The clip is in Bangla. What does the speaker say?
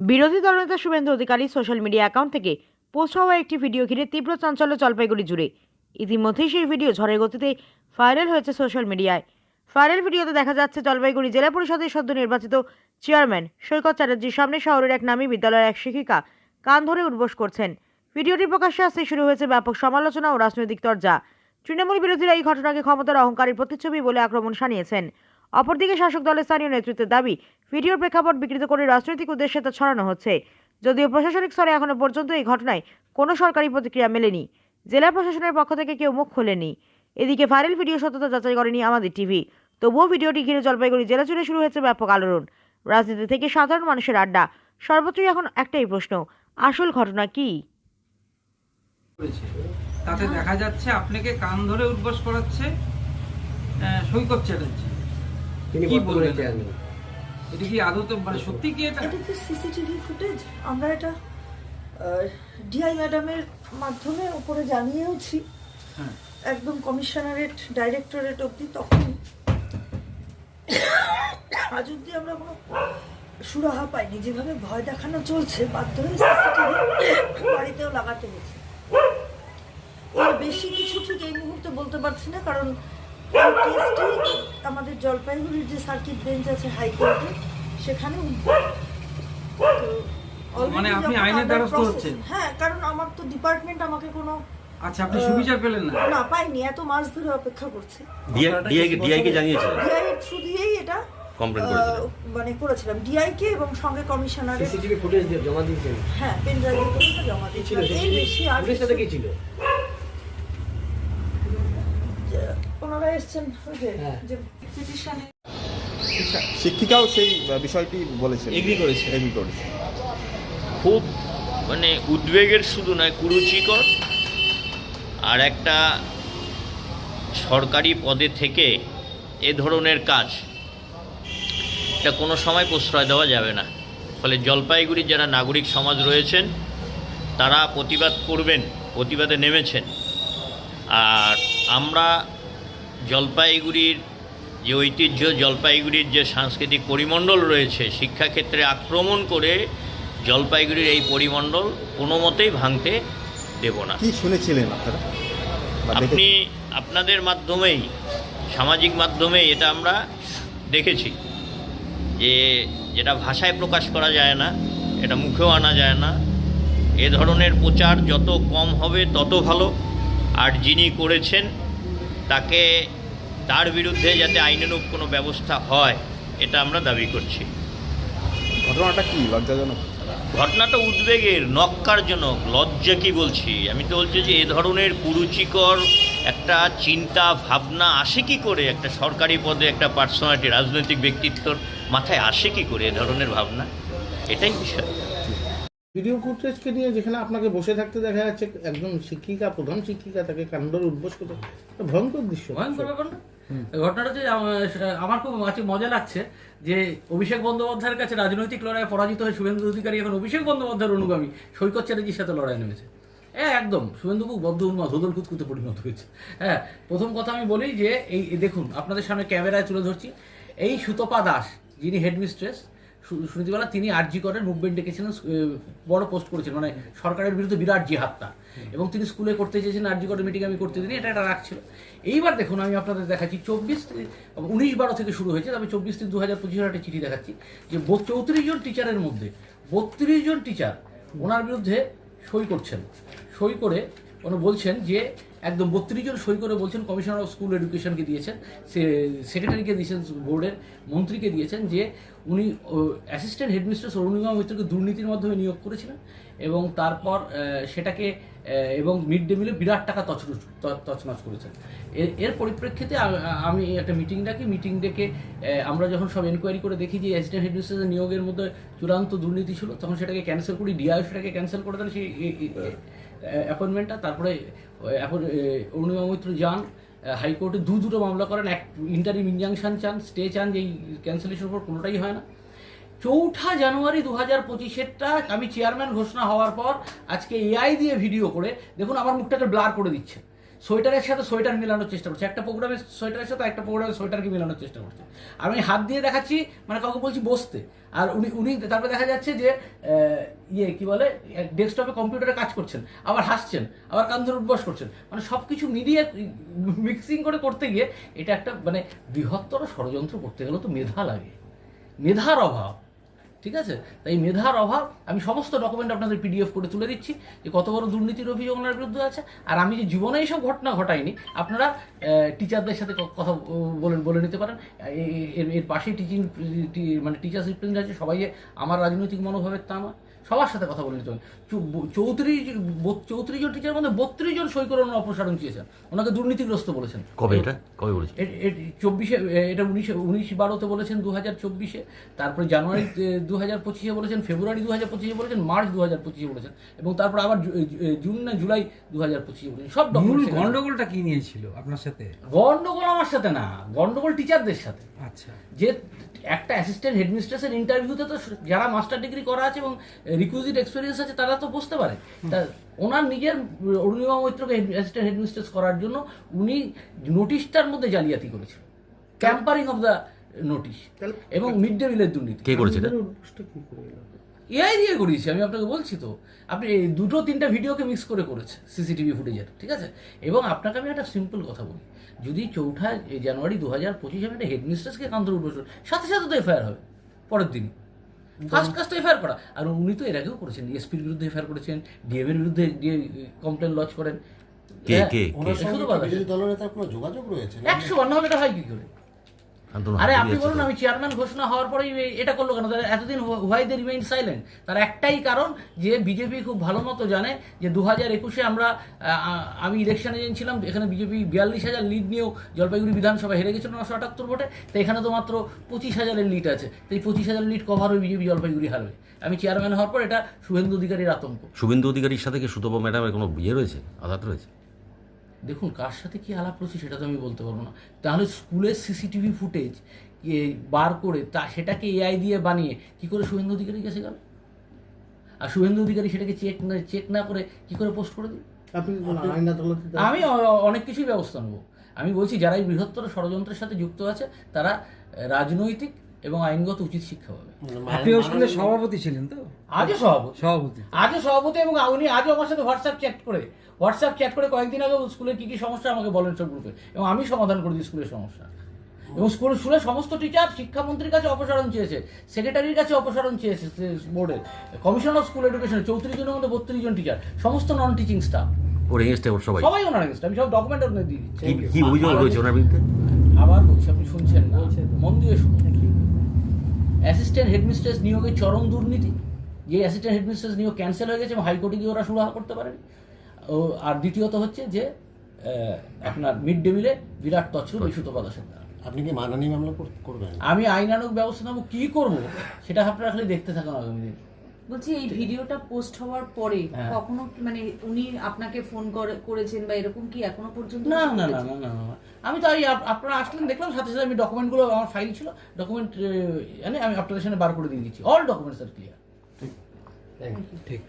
বিরোধী দলনেতা Suvendu Adhikari social media account থেকে পোস্ট হওয়া একটি ভিডিও ঘিরে তীব্র চাঞ্চল্য জলপাইগুড়ি জুড়ে। ইতিমধ্যেই সেই ভিডিও ঝড়ের গতিতে ভাইরাল হয়েছে সোশ্যাল মিডিয়ায়। ভাইরাল ভিডিওতে দেখা যাচ্ছে জলপাইগুড়ি জেলা পরিষদের সদ্য নির্বাচিত চেয়ারম্যান সৈকত চ্যাটার্জির সামনে শহরের এক নামী বিদ্যালয়ের এক শিক্ষিকা কান ধরে উদ্বোস করছেন। ভিডিওটি প্রকাশ্যে আসতে শুরু হয়েছে ব্যাপক সমালোচনা ও রাজনৈতিক চর্চা তৃণমূল বিরোধীরা এই ঘটনাকে ক্ষমতার অহংকারের প্রতিচ্ছবি বলে আক্রমণ শানিয়েছেন। অপরদিকে শাসক দলের স্থানীয় নেতৃত্বের দাবি, ভিডিওর প্রেক্ষাপট বিকৃত করে রাজনৈতিক উদ্দেশ্যে তা ছড়ানো হচ্ছে। যদিও প্রশাসনিক স্তরে এখনও পর্যন্ত এই ঘটনায় কোনো সরকারি প্রতিক্রিয়া মেলেনি। জেলা প্রশাসনের পক্ষ থেকে কেউ মুখ খোলেনি এদিকে ভাইরাল ভিডিও সত্যতা যাচাই করেনি আমাদের টিভি। তবুও ভিডিওটি ঘিরে জলপাইগুড়ি জেলা জুড়ে শুরু হয়েছে ব্যাপক আলোড়ন। রাজনীতি থেকে সাধারণ মানুষের আড্ডা, সর্বত্রই এখন একটাই প্রশ্ন, আসল ঘটনা কি? তাতে দেখা যাচ্ছে, আপনাকে কান ধরে উদ্বাস করাচ্ছে সৈকত চ্যাটার্জি। তিনি বর্তমানে? চেয়ারম্যান এটা কি আদতে মানে সত্যি কি এটা? এটা তো সিসিটিভি ফুটেজ আমরা এটা ডিআই ম্যাডামের মাধ্যমে উপরে জানিয়েওছি। হ্যাঁ। একদম কমিশনারেট ডাইরেক্টরেট অবধি তখন আজ অব্দি আমরা কোনো সুরাহা পাইনি। যেভাবে ভয় দেখানো চলছে বাধ্য হয়ে সিসিটিভি বাড়িতেও লাগাতে হয়েছে এর বেশি কিছু ঠিক এই মুহূর্তে বলতে পারছি না কারণ কেসটি আমাদের জলপাইগুড়ির যে সার্কিট বেঞ্চ আছে হাইকোর্টে সেখানে। মানে আপনি আইনের দ্বারস্থ হচ্ছেন? হ্যাঁ কারণ আমার তো ডিপার্টমেন্ট আমাকে কোনো আচ্ছা আপনি সুবিচার পেলেন না? না পাইনি এত মাস ধরে অপেক্ষা করছে। ডিআই কে জানিয়েছিলেন ডিআই এর থ্রু দিয়েই এটা কমপ্লেন মানে করেছিলাম। ডিআই কে এবং সঙ্গে কমিশনারের সিসিটিভি ফুটেজ দিয়ে জমা দিয়েছেন? হ্যাঁ পেন ড্রাইভে করে জমা এই বেশি আর ফুটেজটাতে কি ছিল কিছু- ওনারা এসছেন হ্যাঁ। শিক্ষিকাও সেই বিষয়টি বলেছেন। এগ্রি করেছে। এগ্রি করেছে। খুব মানে উদ্বেগের শুধু নয় কুরুচিকর। আর একটা সরকারি পদে থেকে এ ধরনের কাজ এটা কোনো সময় প্রশ্রয় দেওয়া যাবে না। ফলে জলপাইগুড়ির যারা নাগরিক সমাজ রয়েছেন তারা প্রতিবাদ করবেন প্রতিবাদে নেমেছেন। আর আমরা জলপাইগুড়ির যে ঐতিহ্য জলপাইগুড়ির যে সাংস্কৃতিক পরিমণ্ডল রয়েছে শিক্ষাক্ষেত্রে আক্রমণ করে জলপাইগুড়ির এই পরিমণ্ডল কোনো মতেই ভাঙতে দেব না। কি শুনেছিলেন আপনারা? আপনি আপনাদের মাধ্যমেই সামাজিক মাধ্যমে এটা আমরা দেখেছি যে যেটা ভাষায় প্রকাশ করা যায় না এটা মুখেও আনা যায় না। এ ধরনের প্রচার যত কম হবে তত ভালো। আর যিনি করেছেন তাকে তার বিরুদ্ধে যাতে আইনানুগ কোনো ব্যবস্থা হয় এটা আমরা দাবি করছি। ঘটনাটা কি? লজ্জাজনক। ঘটনাটা উদ্বেগের নক্কারজনক লজ্জা কি বলছি। আমি তো বলছি যে এ ধরনের কুরুচিকর একটা চিন্তা ভাবনা আসে কি করে? একটা সরকারি পদে একটা পার্সোনালিটি রাজনৈতিক ব্যক্তিত্বর মাথায় আসে কি করে এ ধরনের ভাবনা? এটাই বিষয়। ভিডিও ফুটেজকে নিয়ে যেখানে আপনাকে বসে থাকতে দেখা যাচ্ছে একজন শিক্ষিকা প্রধান শিক্ষিকা তাকে কান্ডর উদ্বোস করতে। ভয়ঙ্কর দৃশ্য। ভয়ঙ্কর ব্যাপার না? ঘটনাটা হচ্ছে আমার খুব মাঝে- মজা লাগছে যে অভিষেক বন্দ্যোপাধ্যায়ের কাছে রাজনৈতিক লড়াইয়ে পরাজিত হয়ে শুভেন্দু অধিকারী এখন অভিষেক বন্দ্যোপাধ্যায়ের অনুগামী। সৈকত চ্যাটার্জির সাথে লড়াই নেমেছে। হ্যাঁ একদম। শুভেন্দু খুব বদ্ধ উন্মাদ হোদল কুতকুতে পরিণত হয়েছে। হ্যাঁ প্রথম কথা আমি বলি যে এই এই দেখুন আপনাদের সামনে ক্যামেরায় তুলে ধরছি। এই সুতপা দাস যিনি হেডমিস্ট্রেস সুনীতিবালা তিনি আরজি করেন মুভমেন্ট ডেকেছিলেন বড় পোস্ট করেছিলেন মানে সরকারের বিরুদ্ধে বিরাট জিহাদটা এবং তিনি স্কুলে করতে চেয়েছেন আরজি করের মিটিং আমি করতে দিই এটা একটা রাখছিল এইবার দেখুন আমি আপনাদের দেখাচ্ছি চব্বিশ উনিশ বারো থেকে শুরু হয়েছে তবে চব্বিশ থেকে দু হাজার পঁচিশের একটা চিঠি দেখাচ্ছি যে চৌত্রিশ জন টিচারের মধ্যে বত্রিশ জন টিচার ওনার বিরুদ্ধে সই করছেন। সই করে উনি বলছেন যে একদম বত্রিশ জন সই করে বলছেন কমিশনার অফ স্কুল এডুকেশনকে দিয়েছেন সে সেক্রেটারিকে দিয়েছেন বোর্ডের মন্ত্রীকে দিয়েছেন যে উনি অ্যাসিস্ট্যান্ট হেডমিস্ট্রেস অরুণিমা মৈত্রকে দুর্নীতির মাধ্যমে নিয়োগ করেছিলেন এবং তারপর সেটাকে এবং মিড ডে মিলে বিরাট টাকা তছরুচ তছনছ করেছেন। এর এর পরিপ্রেক্ষিতে আমি একটা মিটিং ডাকি মিটিং ডেকে আমরা যখন সব এনকোয়ারি করে দেখি যে অ্যাসিস্ট্যান্ট হেডমিস্ট্রেসের নিয়োগের মধ্যে চূড়ান্ত দুর্নীতি ছিল, তখন সেটাকে ক্যান্সেল করি ডিআই সেটাকে ক্যান্সেল করে দেন সেই অ্যাপয়েন্টমেন্টটা তারপরে এখন অরুণিমা মৈত্র যান হাইকোর্টে দু দুটো মামলা করেন, এক ইন্টারিম ইনজাংশন চান স্টে চান যে ক্যান্সেলেশন উপর কোনোটাই হয় না। চৌঠা জানুয়ারি দু হাজার পঁচিশেরটা আমি চেয়ারম্যান ঘোষণা হওয়ার পর আজকে এআই দিয়ে ভিডিও করে, দেখুন আমার মুখটাকে ব্লার করে দিচ্ছে। সোয়েটারের সাথে সোয়েটার মেলানোর চেষ্টা করছে। একটা প্রোগ্রামে সোয়েটারের সাথে একটা প্রোগ্রামে সোয়েটারকে মেলানোর চেষ্টা করছে। আমি হাত দিয়ে দেখাচ্ছি মানে কাউকে বলছি বসতে। আর উনি উনি তারপরে দেখা যাচ্ছে যে ইয়ে কি বলে ডেস্কটপে কম্পিউটারে কাজ করছেন, আবার হাসছেন, আবার কান ধরে করছেন। মানে সব কিছু মিলিয়ে মিক্সিং করে করতে গিয়ে এটা একটা মানে বৃহত্তর ষড়যন্ত্র করতে গেলে তো মেধা লাগে। মেধার অভাব। ঠিক আছে? তাই মেধার অভাব, আমি সমস্ত ডকুমেন্ট আপনাদের পিডিএফ করে তুলে দিচ্ছি যে কত বড় দুর্নীতির অভিযোগ ওনার বিরুদ্ধে আছে। আর আমি যে জীবনে এইসব ঘটনা ঘটাইনি, আপনারা টিচারদের সাথে কথা বলেন বলে নিতে পারেন। এর এর পাশেই টিচিং মানে টিচার্স রিপ্রেজেন্ট আছে, সবাই যে আমার রাজনৈতিক মনোভাবের তা নয়। সবার সাথে কথা বলে নিতে হবে। চৌত্রিশ চৌত্রিশ জন টিচার মধ্যে বত্রিশ জন সই করে ওনার অপসারণ চেয়েছেন। ওনাকে দুর্নীতিগ্রস্ত বলেছেন। কবে এটা? কবে বলেছে এ- এ- চব্বিশে এটা উনিশে উনিশ বারোতে বলেছেন দু হাজার চব্বিশে। তারপরে জানুয়ারি দু হাজার পঁচিশে বলেছেন ফেব্রুয়ারি দু হাজার পঁচিশে বলেছেন মার্চ দু হাজার পঁচিশে বলেছেন। এবং তারপর আবার জুন না জুলাই দু হাজার পঁচিশে বলেছেন। সব। গন্ডগোলটা কি নিয়েছিল আপনার সাথে? গন্ডগোল আমার সাথে না গন্ডগোল টিচারদের সাথে। আচ্ছা। যে একটা অ্যাসিস্ট্যান্ট হেডমিস্ট্রেসের ইন্টারভিউতে তো যারা মাস্টার ডিগ্রি করা আছে এবং রিকুইজিট এক্সপিরিয়েন্স আছে তারা তো বসতে পারে। তা ওনার নিজের অরুণিমা মৈত্রকে অ্যাসিস্ট্যান্ট হেডমিস্ট্রেস করার জন্য উনি নোটিশটার মধ্যে জালিয়াতি করেছিল। ক্যাম্পারিং অফ দ্য নোটিশ এবং মিড ডে মিলের দুর্নীতি। কে করেছে? এআই দিয়ে করিয়েছি আমি আপনাকে বলছি তো। আপনি এই দুটো তিনটা ভিডিওকে মিক্স করে করেছে সিসিটিভি ফুটেজের ঠিক আছে? এবং আপনাকে আমি একটা সিম্পল কথা বলি। যদি চৌঠা জানুয়ারি দু হাজার পঁচিশে আমি একটা হেডমিস্ট্রেসকে কান্তর উদ্বোধন সাথে সাথে তো এফআইআর হবে পরের দিনই। ফার্স্ট কাজটা এফআইআর করা। আর উনি তো এর আগেও করেছেন এসপির বিরুদ্ধে এফআইআর করেছেন ডিএম এর বিরুদ্ধে কমপ্লেন লঞ্চ করেন। কে, হ্যাঁ, কে, কে? দলনেতার কোনো যোগাযোগ রয়েছে? একশো বার না হলে এটা হয় কি করে? আরে আপনি বলুন আমি চেয়ারম্যান ঘোষণা হওয়ার পরেই এটা করল কেন? তাহলে এতদিন হোয়াই দে রিমেইন সাইলেন্ট তার একটাই কারণ যে বিজেপি খুব ভালো মতো জানে যে দু হাজার একুশে আমরা আমি ইলেকশনে ছিলাম এখানে বিজেপি বিয়াল্লিশ হাজার লিড নিয়েও জলপাইগুড়ি বিধানসভা হেরে গেছিল নশো আটাত্তর ভোটে তো এখানে তো মাত্র পঁচিশ হাজারের লিড আছে। তো এই পঁচিশ হাজার লিড কভার হয়ে বিজেপি জলপাইগুড়ি হারবে। আমি চেয়ারম্যান হওয়ার পর এটা শুভেন্দু অধিকারীর আতঙ্ক। শুভেন্দু অধিকারীর সাথে কি সুতপা ম্যাডামের কোনো ইয়ে রয়েছে আঘাত রয়েছে? দেখুন কার সাথে কি আলাপ রয়েছে সেটা তো আমি বলতে পারব না। তাহলে স্কুলের সিসিটিভি ফুটেজ বার করে তা সেটাকে এআই দিয়ে বানিয়ে কি করে শুভেন্দু অধিকারী কাছে গেল? আর শুভেন্দু অধিকারী সেটাকে চেক না চেক না করে কি করে পোস্ট করে দিল? আমি অনেক কিছুই ব্যবস্থা নেব। আমি বলছি যারা এই বৃহত্তর ষড়যন্ত্রের সাথে যুক্ত আছে তারা রাজনৈতিক এবং আইনগত উচিত শিক্ষা পাবে আপনি ওই স্কুলের সভাপতি ছিলেন তো? আজও সভাপতি? সভাপতি। আজও সভাপতি এবং উনি আজও আমার সাথে হোয়াটসঅ্যাপ চ্যাট করে। হোয়াটসঅ্যাপ চ্যাট করে কয়েকদিন আগে স্কুলের কী কী সমস্যা আমাকে বলেন সব গ্রুপে এবং আমি সমাধান করে দিই স্কুলের সমস্যা। এবং স্কুল স্কুলের সমস্ত টিচার শিক্ষামন্ত্রীর কাছে অপসারণ চেয়েছে সেক্রেটারির কাছে অপসারণ চেয়েছে বোর্ডের কমিশন অফ স্কুল এডুকেশন চৌত্রিশ জনের মধ্যে বত্রিশ জন টিচার সমস্ত নন টিচিং স্টাফ ওর এগেনস্টে ওর সবাই? সবাই ওনার against, আমি সব ডকুমেন্ট আপনাকে দিয়ে দিচ্ছি। কি- কি অভিযোগ রয়েছে ওনার বিরুদ্ধে? আবার বলছি আপনি শুনছেন না? মন দিয়ে শুনুন। অ্যাসিস্ট্যান্ট হেডমিস্ট্রেস নিয়োগের চরম দুর্নীতি। যে অ্যাসিস্ট্যান্ট হেডমিস্ট্রেস নিয়োগ ক্যান্সেল হয়ে গেছে এবং হাইকোর্টে গিয়ে ওরা সুরাহা করতে পারেনি। ও আর দ্বিতীয়ত হচ্ছে যে আপনার মিড ডে মিলে বিরাট তছরূপ এই সুতপা দাসের আপনি কি মাননীয় মামলা কর- করবেন? আমি আইনানুক ব্যবস্থা নেব কী করব? সেটা আপনারা খালি দেখতে থাকুন আগামী দিন। বলছি এই ভিডিওটা পোস্ট হওয়ার পরে হ্যাঁ। কখনো মানে উনি আপনাকে ফোন করে করেছেন বা এরকম কি এখনও পর্যন্ত না না না না না। আমি তো আপনারা আসলেন দেখলাম সাথে সাথে আমি ডকুমেন্টগুলো আমার ফাইল ছিল ডকুমেন্ট মানে আমি আপনাদের সামনে বার করে দিয়ে দিচ্ছি। অল ডকুমেন্টস আর ক্লিয়ার থ্যাংক ইউ ঠিক।